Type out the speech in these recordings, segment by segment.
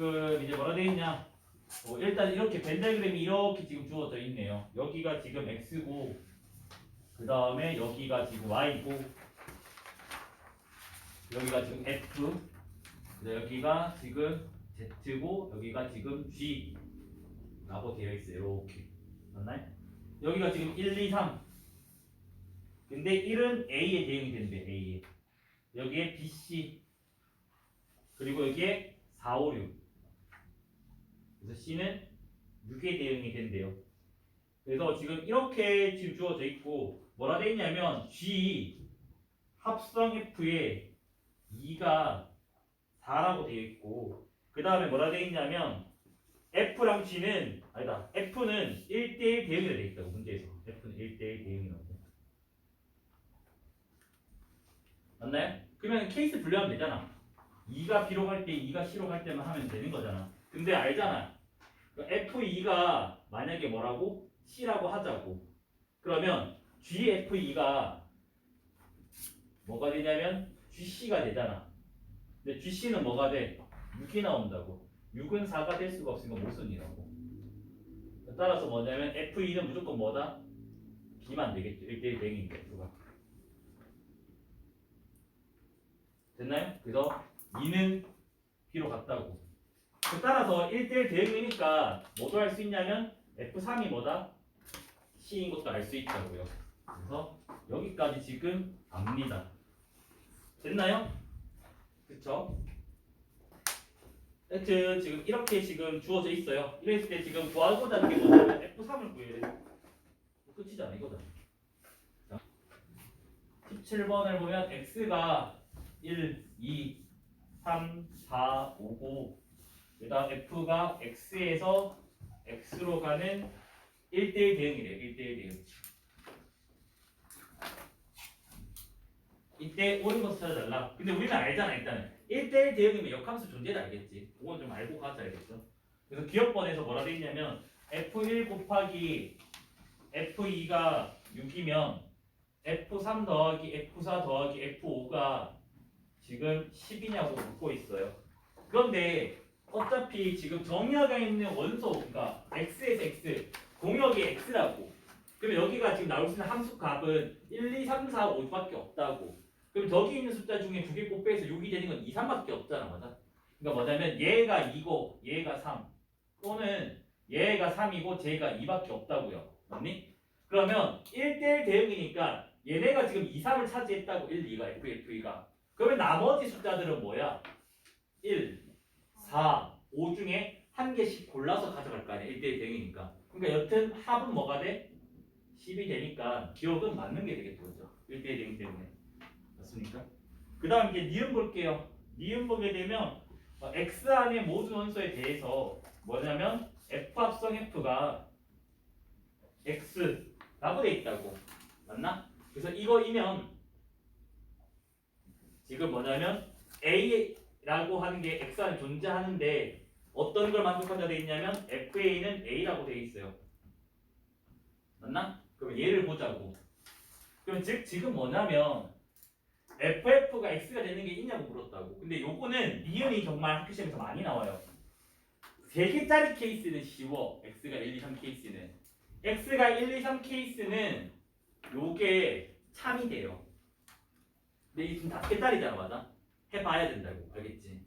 지금 이제 뭐라 돼 있냐? 어, 일단 이렇게 벤다그램이 이렇게 지금 주어져 있네요. 여기가 지금 x고 그 다음에 여기가 지금 y고 여기가 지금 f 네, 여기가 지금 z고 여기가 지금 g 라고 되어 있어요. 이렇게 맞나요? 여기가 지금 1, 2, 3 근데 1은 A에 대응이 된대 A에 여기에 B, C 그리고 여기에 4, 5, 6 그래서 C는 6에 대응이 된대요. 그래서 지금 이렇게 지금 주어져 있고 뭐라 돼 있냐면 G 합성 F에 2가 4라고 되어 있고 그 다음에 뭐라 돼 있냐면 F랑 G는 아니다. F는 1대1 대응이라 돼 있다고 문제에서. F는 1대1 대응이라고. 맞나요? 그러면 케이스 분류하면 되잖아. 2가 B로 갈 때 2가 C로 갈 때만 하면 되는 거잖아. 근데 알잖아 F2가 만약에 뭐라고? C라고 하자고 그러면 GF2가 뭐가 되냐면 GC가 되잖아 근데 GC는 뭐가 돼? 6이 나온다고 6은 4가 될 수가 없으니까 모순이라고 따라서 뭐냐면 F2는 무조건 뭐다? B만 되겠죠 1대1 대응이니까 F가 됐나요? 그래서 2는 B로 갔다고 그 따라서 1대1 대응이니까 뭐도 할 수 있냐면 F3이 뭐다? C인 것도 알 수 있다고요 그래서 여기까지 지금 압니다 됐나요? 그쵸? 하여튼 지금 이렇게 지금 주어져 있어요 이랬을 때 지금 구하고자 하는 게 뭐냐면 F3을 구해야 돼 끝이잖아 이거다 17번을 보면 X가 1, 2, 3, 4, 5고 그다음 F가 X에서 X로 가는 1대1 대응이래요. 1대1 대응. 이때 옳은 것을 찾아달라. 근데 우리는 알잖아 일단은 1대1 대응이면 역함수 존재를 알겠지. 그건 좀 알고 가자 알겠죠. 그래서 기억번에서 뭐라 돼 있냐면 F1 곱하기 F2가 6이면 F3 더하기 F4 더하기 F5가 지금 10이냐고 묻고 있어요. 그런데 어차피 지금 정의하가 있는 원소, 그러니까 x에서 x, 공역이 x라고. 그러면 여기가 지금 나올 수 있는 함수 값은 1, 2, 3, 4, 5밖에 없다고. 그럼 저기 있는 숫자 중에 두 개 곱해서 6이 되는 건 2, 3밖에 없잖아, 맞아? 그러니까 뭐냐면 얘가 2고 얘가 3 또는 얘가 3이고 쟤가 2밖에 없다고요. 맞니? 그러면 1대1 대응이니까 얘네가 지금 2, 3을 차지했다고 1, 2가 F, F2가 그러면 나머지 숫자들은 뭐야? 1, 4, 5 중에 한 개씩 골라서 가져갈 거 아니야. 1대1 대응이니까. 그러니까 여튼 합은 뭐가 돼? 10이 되니까 기억은 맞는 게 되겠죠. 그죠? 1대1 대응 때문에. 맞습니까? 그 다음 이제 니은 볼게요. 니은 보게 되면 어, X 안의 모든 원소에 대해서 뭐냐면 F 합성 F가 X라고 돼 있다고. 맞나? 그래서 이거이면 지금 뭐냐면 A 라고 하는 게 X 안에 존재하는데 어떤 걸 만족한다 돼 있냐면 FA는 A라고 돼 있어요. 맞나? 그럼 얘를 보자고. 그럼 즉 지금 뭐냐면 FF가 X가 되는 게 있냐고 물었다고. 근데 요거는 니은이 정말 학교 시험에서 많이 나와요. 세 개짜리 케이스는 쉬워. X가 1, 2, 3 케이스는. X가 1, 2, 3 케이스는 요게 참이 돼요. 근데 이 지금 다섯 개짜리잖아, 맞아? 해봐야 된다고, 알겠지?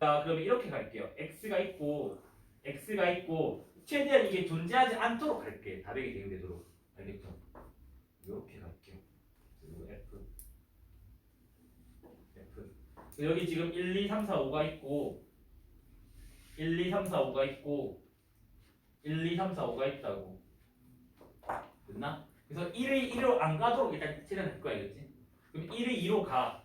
자, 그러면 이렇게 갈게요. x가 있고, x가 있고, 최대한 이게 존재하지 않도록 할게. 다르게 대응되도록, 알겠죠? 이렇게 갈게요. 그리고 f, f. 여기 지금 1, 2, 3, 4, 5가 있고, 1, 2, 3, 4, 5가 있고, 1, 2, 3, 4, 5가 있다고. 됐나? 그래서 1이 1로 안 가도록 일단 칠해낼 거야, 알겠지? 그럼 1이 2로 가.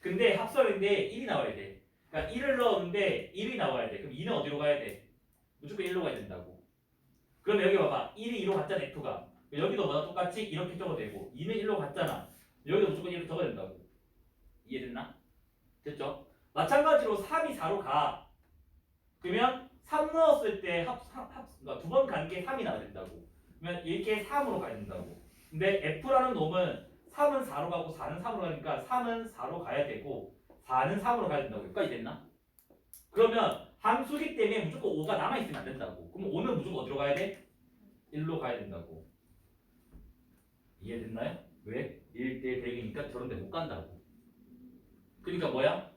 근데 합성인데 1이 나와야 돼. 그러니까 1을 넣었는데 1이 나와야 돼. 그럼 2는 어디로 가야 돼? 무조건 1로 가야 된다고. 그러면 여기 봐봐. 1이 2로 갔잖아, F가. 여기도 뭐다 똑같이 이렇게 적어도 되고 2는 1로 갔잖아. 여기도 무조건 이렇게 적어야 된다고. 이해됐나? 됐죠? 마찬가지로 3이 4로 가. 그러면 3 넣었을 때 합, 합, 합, 그러니까 두번 간 게 3이 나와야 된다고. 그러면 이렇게 3으로 가야 된다고. 근데 F라는 놈은 3은 4로 가고 4는 3으로 가니까 3은 4로 가야 되고 4는 3으로 가야 된다고. 여기까지 됐나? 그러면 함수기 때문에 무조건 5가 남아있으면 안 된다고. 그럼 5는 무조건 어디로 가야 돼? 1로 가야 된다고. 이해됐나요? 왜? 1대 100이니까 저런 데 못 간다고. 그러니까 뭐야?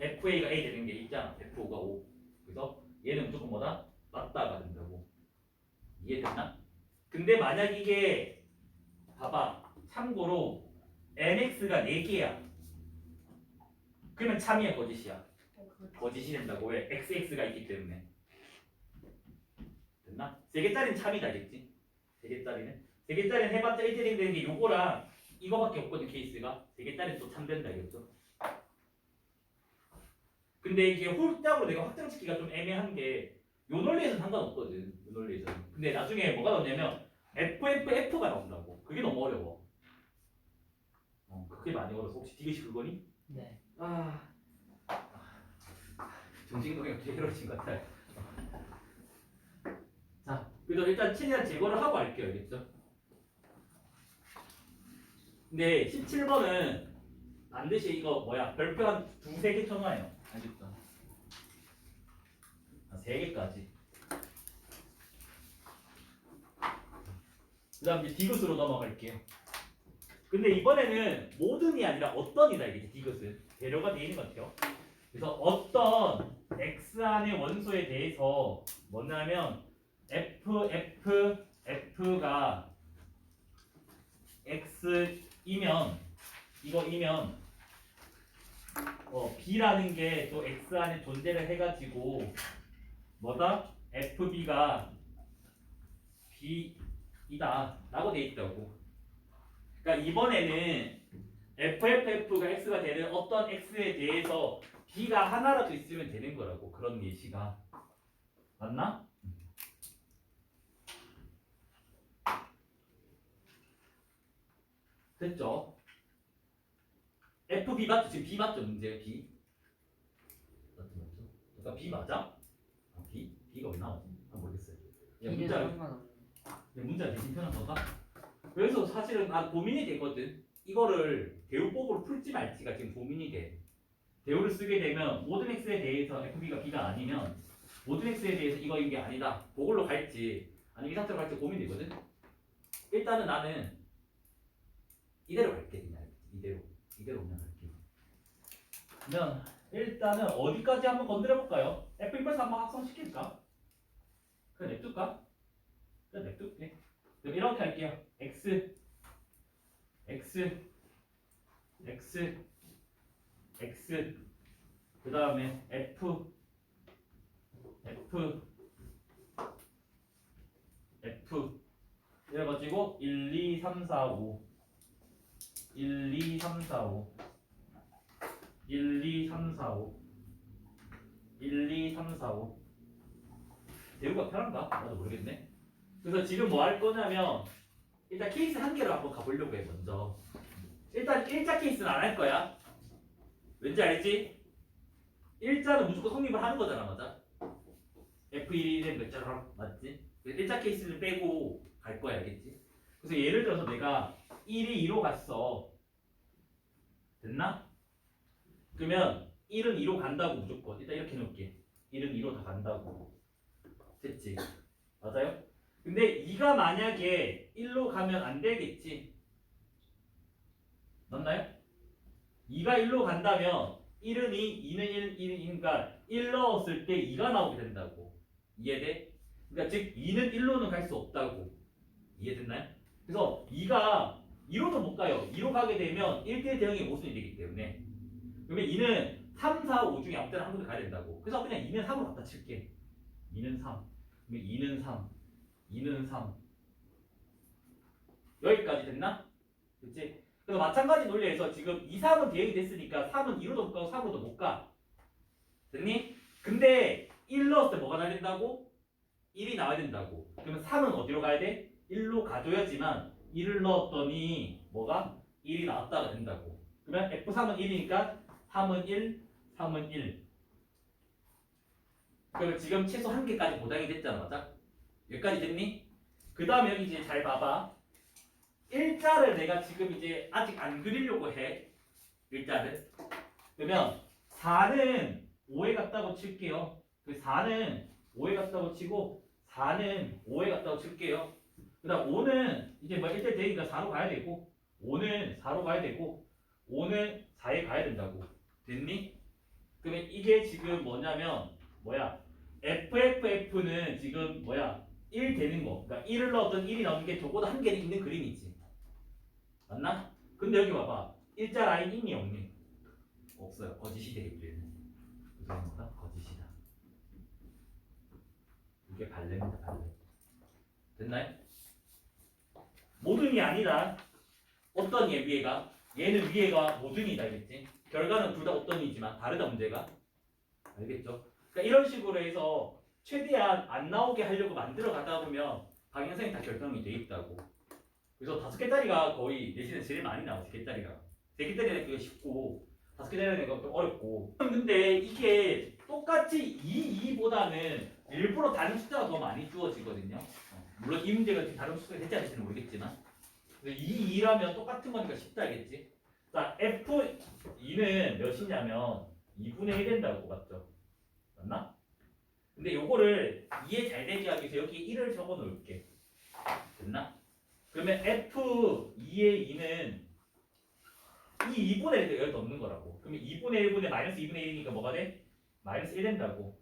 FA가 A 되는 게 있잖아. F5가 5. 그래서 얘는 무조건 뭐다? 맞다가 된다고. 이해됐나? 근데 만약 이게 봐봐. 참고로 NX가 4개야. 그러면 참이야 거짓이야. 거짓이 된다고 왜? XX가 있기 때문에. 됐나? 3개짜리는 참이다 알겠지? 3개짜리는? 3개짜리는 해봤자 1대1 되는 게 요거랑 이거밖에 없거든 케이스가. 3개짜리는 또 참된다 알겠죠? 근데 이게 홀짝으로 내가 확장시키기가 좀 애매한 게 요 논리에서는 상관없거든. 요 논리에서는. 근데 나중에 뭐가 나오냐면 FFF가 나온다고. 그게 너무 어려워. 어, 그게 많이 어려서 혹시 디귿이 그거니? 네. 아, 정신동이 제대로진 것 같아요. 자, 그래서 일단 최대한 제거를 하고 할게요, 알겠죠? 근데 17번은 반드시 이거 뭐야 별표 한 두세 개 쳐놔요, 알겠죠? 한세 개까지. 그다음 이제 디귿으로 넘어갈게요. 근데 이번에는 모든이 아니라 어떤이다 이게 디귿은 배려가 되어 있는 것 같아요. 그래서 어떤 x 안의 원소에 대해서 뭐냐면 f f f가 x이면 이거이면 어, b라는 게 또 x 안에 존재를 해가지고 뭐다 fb가 b이다라고 돼 있다고. 그러니까 이번에는 FFF가 X가 되는 어떤 X에 대해서 B가 하나라도 있으면 되는 거라고 그런 예시가 맞나? 됐죠? FB 맞죠? 지금 B 맞죠? 문제 B 맞죠? 맞죠? 그러니까 B 맞아? 아, B? B가 왜 나오지? 아 모르겠어요 야, 문자 문자 대신 편한 건가? 그래서 사실은 아 고민이 되거든. 이거를 대우법으로 풀지 말지가 지금 고민이 돼. 대우를 쓰게 되면 모든 x에 대해서 fb가 b가 아니면 모든 x에 대해서 이거 이게 아니다. 그걸로 갈지 아니면 이 상태로 갈지 고민되거든. 일단은 나는 이대로 갈게 그냥 이대로 이대로 그냥 갈게. 그러면 일단은 어디까지 한번 건드려 볼까요? f 1에서 한번 합성시킬까? 그냥 냅둘까? 그냥 냅둘게. 그럼 이렇게 할게요. x x x x. 그 다음에 f f f. 이래 가지고 1, 2, 3, 4, 5 1, 2, 3, 4, 5 1, 2, 3, 4, 5 1, 2, 3, 4, 5 대우가 편한가? 나도 모르겠네 그래서 지금 뭐 할 거냐면 일단 케이스 한 개로 한번 가보려고 해 먼저 일단 1자 케이스는 안 할 거야 왠지 알지? 1자는 무조건 성립을 하는 거잖아 맞아? F1은 몇 자로 맞지? 1자 케이스는 빼고 갈 거야 알겠지? 그래서 예를 들어서 내가 1이 2로 갔어 됐나? 그러면 1은 2로 간다고 무조건 일단 이렇게 놓을게 1은 2로 다 간다고 됐지? 맞아요? 근데 2가 만약에 1로 가면 안 되겠지? 맞나요? 2가 1로 간다면 1은 2, 2는 1, 1, 그러니까 1 넣었을 때 2가 나오게 된다고. 이해돼? 그러니까 즉 2는 1로는 갈 수 없다고. 이해됐나요? 그래서 2가 2로도 못 가요. 2로 가게 되면 1대1 대응이 모순이 되기 때문에. 그러면 2는 3, 4, 5 중에 아무 때나 한 군데 가야 된다고. 그래서 그냥 2는 3으로 갖다 칠게. 2는 3. 그러면 2는 3. 2는 3 여기까지 됐나? 그치? 그래서 마찬가지 논리에서 지금 2, 3은 대응이 됐으니까 3은 2로도 못 가고 3으로도 못 가. 됐니? 근데 1 넣었을 때 뭐가 나야 된다고? 1이 나와야 된다고. 그러면 3은 어디로 가야 돼? 1로 가줘야지만 1을 넣었더니 뭐가? 1이 나왔다가 된다고. 그러면 F3은 1이니까 3은 1, 3은 1. 그러면 지금 최소 한 개까지 보장이 됐잖아, 맞아? 여기까지 됐니? 그 다음에 여기 이제 잘 봐봐. 일자를 내가 지금 이제 아직 안 그리려고 해. 일자를. 그러면 4는 5에 같다고 칠게요. 그 4는 5에 같다고 치고 4는 5에 같다고 칠게요. 그 다음 5는 이제 뭐 1대 되니까 4로 가야 되고 5는 4로 가야 되고 5는 4에 가야 된다고. 됐니? 그러면 이게 지금 뭐냐면 뭐야? FFF는 지금 뭐야? 1 되는 거. 그러니까 1을 넣었던 1이 나오는 게 저보다 한 개는 있는 그림이지. 맞나? 근데 여기 봐봐. 일자 라인 있니 없니? 없어요. 거짓이. 얘는. 그러니까 거짓이다. 이게 발레입니다. 발레. 됐나요? 모든이 아니다. 어떤 얘 위에가? 얘는 위에가 모든이다. 알겠지? 결과는 둘 다 어떤이지만 다르다 문제가. 알겠죠? 그러니까 이런 식으로 해서 최대한 안 나오게 하려고 만들어 가다 보면 방향성이 다 결정이 돼 있다고. 그래서 다섯 개짜리가 거의 내신에 제일 많이 나와. 세 개짜리가. 세 개짜리 내기가 쉽고 다섯 개짜리 내기가 좀 어렵고. 근데 이게 똑같이 2, 2보다는 일부러 다른 숫자가 더 많이 주어지거든요. 어, 물론 이 문제가 다른 숫자가 될지 안 될지는 모르겠지만. 2, 2라면 똑같은 거니까 쉽다 알겠지? 자, F2는 몇이냐면 2분의 1 된다고 맞죠? 맞나? 근데 요거를 이해 잘 되게 하기 위해서 여기 1을 적어 놓을게. 됐나? 그러면 F2의 2는 이 2분의 1을 여기 넣는 거라고. 그러면 2분의 1분의 마이너스 2분의 1이니까 뭐가 돼? 마이너스 1 된다고.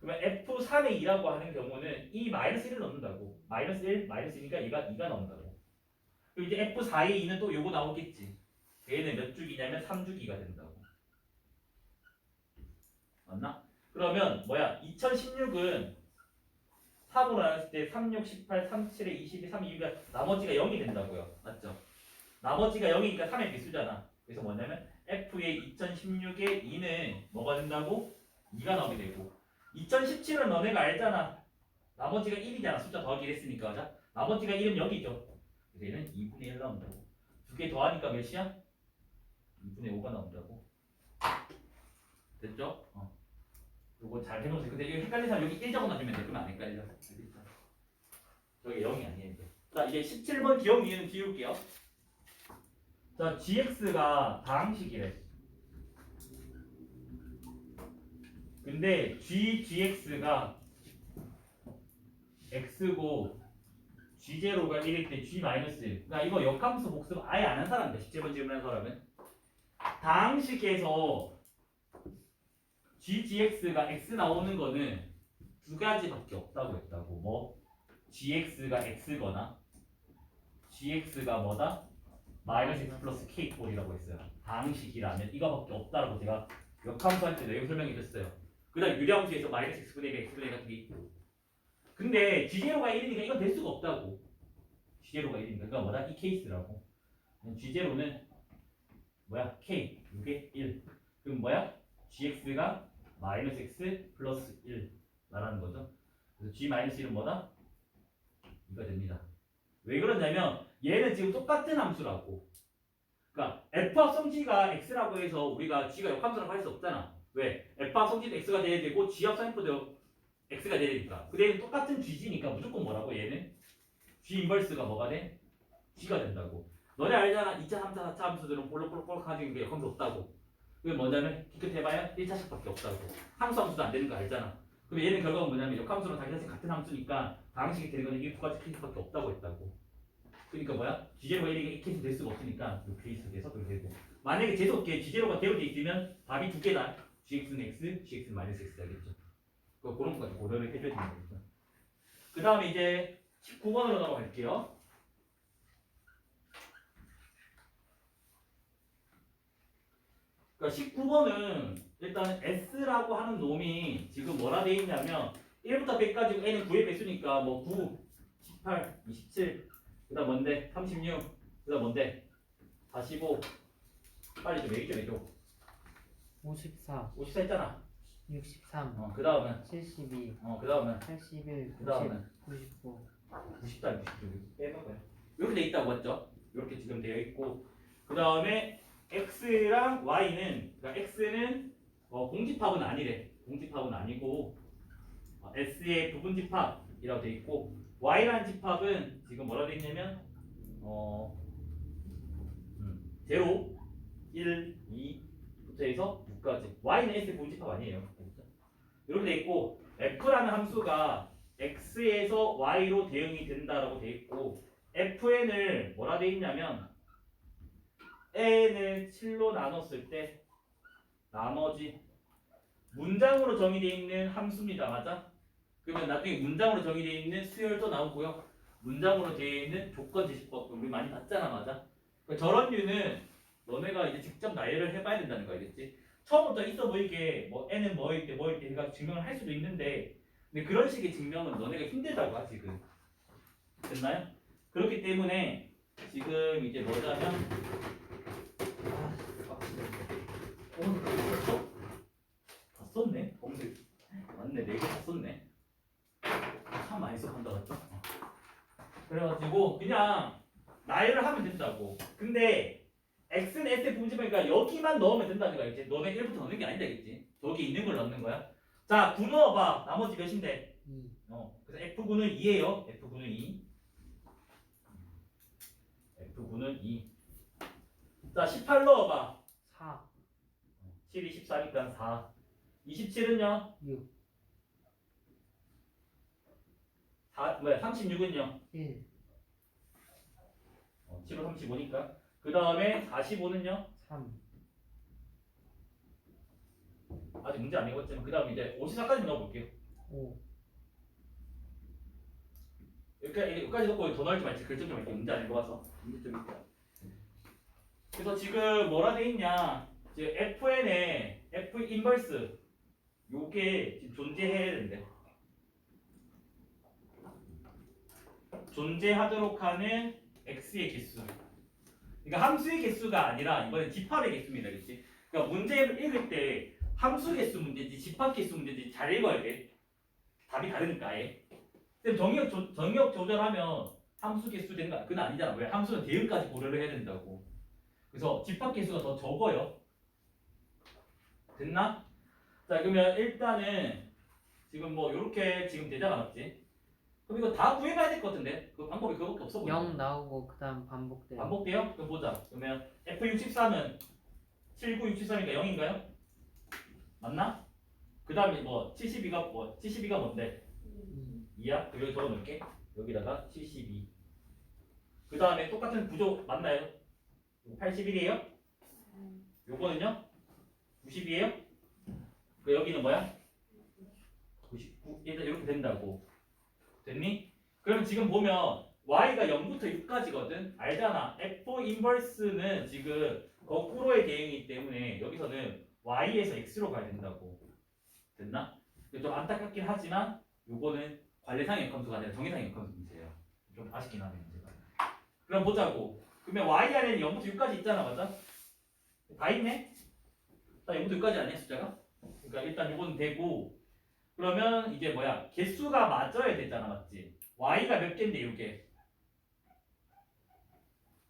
그러면 F3의 2라고 하는 경우는 이 마이너스 1을 넣는다고. 마이너스 1, 마이너스 2니까 2가, 2가 나온다고. 그리고 이제 F4의 2는 또 요거 나오겠지. 얘는 몇 주기냐면 3주기가 된다고. 맞나? 그러면 뭐야? 2016은 3으로 나눴을 때 3, 6, 18, 3, 7에 22, 3, 2 가 나머지가 0이 된다고요. 맞죠? 나머지가 0이니까 3의 비수잖아. 그래서 뭐냐면 F의 2016의 2는 뭐가 된다고? 2가 나오게 되고 2017은 너네가 알잖아. 나머지가 1이잖아. 숫자 더하기 했으니까. 맞아? 나머지가 1은 0이죠. 그래서 얘는 2분의 1 나온다고. 두 개 더하니까 몇이야? 2분의 5가 나온다고. 됐죠? 어. 요거 잘 해놓으세요. 근데 이거 헷갈리는 사람 여기 1 적어놔 주면 돼. 그러면 안 헷갈려. 저기 0이 아니에요. 자, 이제 17번 기억 위에는 지울게요. 자, gx가 다항식이래. 근데 g, gx가 x고 g0가 1일 때 g 마이너스 1. 그러니까 이거 역함수 복습 아예 안 한 사람인데 17번 질문한 사람은 다항식에서 g, gx가 x 나오는 거는 두 가지밖에 없다고 했다고. 뭐 gx가 x거나 gx가 뭐다? 마이너스 x 플러스 k 꼴이라고 했어요. 다항식이라면 이거밖에 없다라고 제가 역함수 할때 내용 설명해 줬어요. 그다음 유리함수에서 마이너스 x분의 1, x분의 1 같은 게 있고. 근데 g0가 1이니까 이건 될 수가 없다고. g0가 1이니까 그러니까 뭐다? 이 케이스라고. g0는 뭐야? k 이게 1. 그럼 뭐야? gx가 마이너스 x 플러스 1 라는 거죠. 그래서 g 마이너스 1은 뭐다? 이거 됩니다. 왜 그러냐면 얘는 지금 똑같은 함수라고. 그러니까 f 합성g가 x라고 해서 우리가 g가 역함수라고 할 수 없잖아. 왜? f 합성g도 x가 돼야 되고 g 합성f도 x가 돼야 되니까. 근데 얘는 똑같은 gg니까 무조건 뭐라고 얘는? g 인버스가 뭐가 돼? g가 된다고. 너네 알잖아. 2차, 3차, 4차 함수들은 볼록볼록볼록 하는 게 역함수 없다고. 그게 뭐냐면 기껏해봐야 1차식밖에 없다고. 함수 함수도 안 되는 거 알잖아. 그럼 얘는 결과가 뭐냐면 역함수랑 자기 자신 같은 함수니까 방식이 되는 거는 이 두 가지 케이스밖에 없다고 했다고. 그러니까 뭐야? G제로가 1이니까 이 케이스 될 수가 없으니까 이 케이스 돼서 그렇게 되고 만약에 재수없게 G제로가 되어 있으면 답이 두 개다. GX는 X, GX는 마이너스 X 알겠죠? 그 그런 거까지 고려를 해줘야 되는 거죠. 그 다음에 이제 19번으로 넘어갈게요. 그러니까 19번은 일단 S라고 하는 놈이 지금 뭐라 돼 있냐면 1부터 100까지 N은 9의 배수니까 뭐 9, 18, 27, 그 다음 뭔데? 36, 그 다음 뭔데? 45, 빨리 좀 얘기 좀 해줘. 54, 54 했잖아. 63, 어, 그 다음은, 72, 어, 그 다음은, 81, 그 다음은 90, 99, 90다, 90도 빼먹어요. 이렇게 돼 있다고 했죠? 이렇게 지금 되어 있고, 그 다음에 X랑 Y는, 그러니까 X는 어, 공집합은 아니래. 공집합은 아니고, 어, S의 부분 집합이라고 돼 있고, Y라는 집합은 지금 뭐라 돼 있냐면, 어, 음, 0, 1, 2부터 해서 9까지. Y는 s의 분집합 아니에요. 이렇게 돼 있고 f라는 함수가 x에서 y로 대응이 된다라고 돼 있고 fn을 뭐라 돼 있냐면 n을 7로 나눴을 때 나머지 문장으로 정의되어 있는 함수입니다 맞아? 그러면 나중에 문장으로 정의되어 있는 수열도 나오고요 문장으로 되어 있는 조건 제시법 우리 많이 봤잖아 맞아? 그러니까 저런 류는 너네가 이제 직접 나열을 해봐야 된다는 거 알겠지? 처음부터 있어 보이게 뭐 n은 뭐일 때 뭐일 때 해가 증명을 할 수도 있는데 근데 그런 식의 증명은 너네가 힘들다고 하지 지금 됐나요? 그렇기 때문에 지금 이제 뭐냐면 다 썼어? 다 썼네? 검색 맞네 네 개 다 썼네 참 많이 써간다 맞죠? 그래가지고 그냥 나열을 하면 된다고 근데 x는 s의 분집이니까 여기만 넣으면 된다는 거야 이제 너네 1부터 넣는 게 아니다 겠지 저기 있는 걸 넣는 거야 자 9 넣어봐 나머지 몇인데 2 어, 그래서 F9는 2예요. F9는 2. F9는 2. 자, 18 넣어봐. 4 7이 14니까 4. 27은요? 6 4, 뭐야, 36은요? 1 어, 7로 35니까. 그 다음에 45는요? 3 아직 문제 안 읽었지만, 그 다음에 이제 54까지 넣어볼게요. 5 여기까지, 여기까지 넣고 더 넣을지 말지 결정 좀 할게요. 문제 안 읽어봐서. 문제 좀 읽게요. 그래서 지금 뭐라 돼 있냐? 이제 FN에 F 인버스 요게 지금 존재해야 된대. 존재하도록 하는 x의 개수. 그러니까 함수의 개수가 아니라 이번엔 집합의 개수입니다, 그렇지? 그러니까 문제를 읽을 때 함수 개수 문제지 집합 개수 문제지 잘 읽어야 돼. 답이 다르니까 아예. 근데 정역 조, 정역 조절하면 함수 개수 되는 거 그건 아니잖아. 왜? 함수는 대응까지 고려를 해야 된다고. 그래서 집합 개수가 더 적어요. 됐나? 자 그러면 일단은 지금 뭐 이렇게 지금 되잖아, 맞지? 그럼 이거 다 구해봐야 될 것 같은데 그 방법이 그거밖에 없어 보여. 0 나오고 그 다음 반복돼요 반복돼요? 그럼 보자. 그러면 F63은 7963이니까 0인가요? 맞나? 그 다음에 뭐 72가 뭐 72가 뭔데? 2야? 여기 적어 놓을게. 여기다가 72. 그 다음에 똑같은 구조 맞나요? 81이에요? 요거는요? 90이에요? 그 여기는 뭐야? 99. 일단 이렇게 된다고. 됐니? 그럼 지금 보면 y가 0부터 6까지거든. 알잖아. f 인버스는 지금 거꾸로의 대응이기 때문에 여기서는 y에서 x로 가야 된다고. 됐나? 좀 안타깝긴 하지만 요거는 관례상의 역함수가 아니라 정의상의 역함수 문제예요. 좀 아쉽긴 하네 문제가. 그럼 보자고. 그러면 y 안에는 0부터 6까지 있잖아, 맞아? 다 있네. 다 0부터 6까지 아니야 숫자가? 그러니까 일단 요거는 되고 그러면 이제 뭐야 개수가 맞아야 되잖아, 맞지? y가 몇 개인데 이게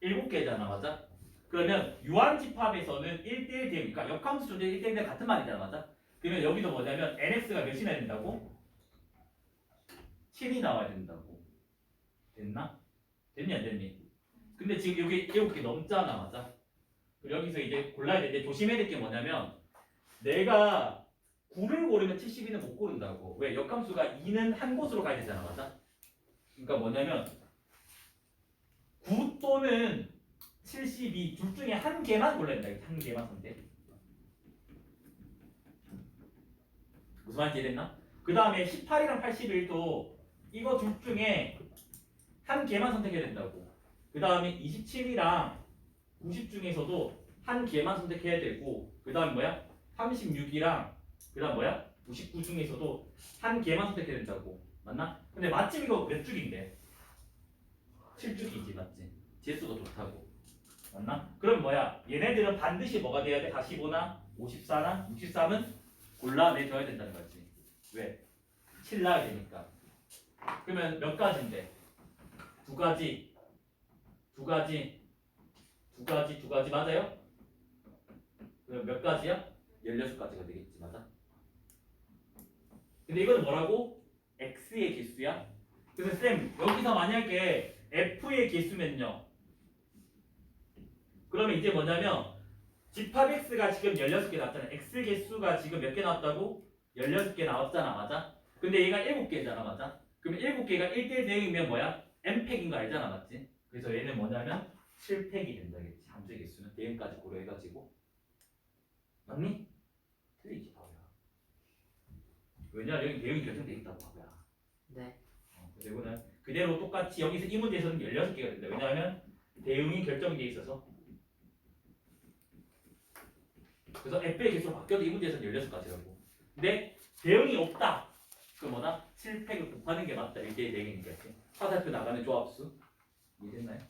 7개잖아, 맞아? 그러면 유한집합에서는 1대1 대응, 그러니까 역함수 존재 1대1 대 같은 말이잖아, 맞아? 그러면 여기도 뭐냐면 nx가 몇이나 된다고? 7이 나와야 된다고. 됐나? 됐니 안 됐니? 근데 지금 여기 7개 넘잖아, 맞아? 그리고 여기서 이제 골라야 되는데 조심해야 될 게 뭐냐면 내가 9를 고르면 72는 못 고른다고. 왜? 역함수가 2는 한 곳으로 가야 되잖아, 맞아? 그러니까 뭐냐면 9 또는 72 둘 중에 한 개만 골라야 된다. 한 개만 선택. 무슨 말인지 이해됐나? 그 다음에 18이랑 81도 이거 둘 중에 한 개만 선택해야 된다고. 그 다음에 27이랑 90 중에서도 한 개만 선택해야 되고, 그 다음 뭐야? 36이랑 그 다음 뭐야? 99 중에서도 한 개만 선택해야 된다고. 맞나? 근데 마침 이거 몇 줄인데? 7줄이지, 맞지? 재수가 좋다고. 맞나? 그럼 뭐야? 얘네들은 반드시 뭐가 돼야 돼? 45나 54나 63은 골라내줘야 된다는 거지. 왜? 7 나야 되니까. 그러면 몇 가지인데? 두 가지, 두 가지, 두 가지, 두 가지 맞아요? 그럼 몇 가지야? 16가지가 되겠지, 맞아? 근데 이거는 뭐라고? x의 개수야? 그래서 쌤 여기서 만약에 f의 개수면요 그러면 이제 뭐냐면 집합 x가 지금 16개 나왔잖아. x 개수가 지금 몇 개 나왔다고? 16개 나왔잖아. 맞아? 근데 얘가 7개잖아. 맞아? 그럼 7개가 1대1 대응이면 뭐야? m팩인 거 알잖아. 맞지? 그래서 얘는 뭐냐면 7팩이 된다겠지. 함수 개수는 대응까지 고려해가지고. 맞니? 틀리지 바보야. 왜냐 여기 대응이 결정돼 있다고 바보야. 네. 어, 이거는 그대로 똑같이 여기서 이 문제에서는 16개가 된다. 왜냐하면 대응이 결정돼 있어서 그래서 f의 개수로 바뀌어도 이 문제에서는 16가지라고. 근데 대응이 없다. 그 뭐다? 7팩을 곱하는 게 맞다. 1대1 대응이니까. 화살표 나가는 조합수. 이해됐나요? 어.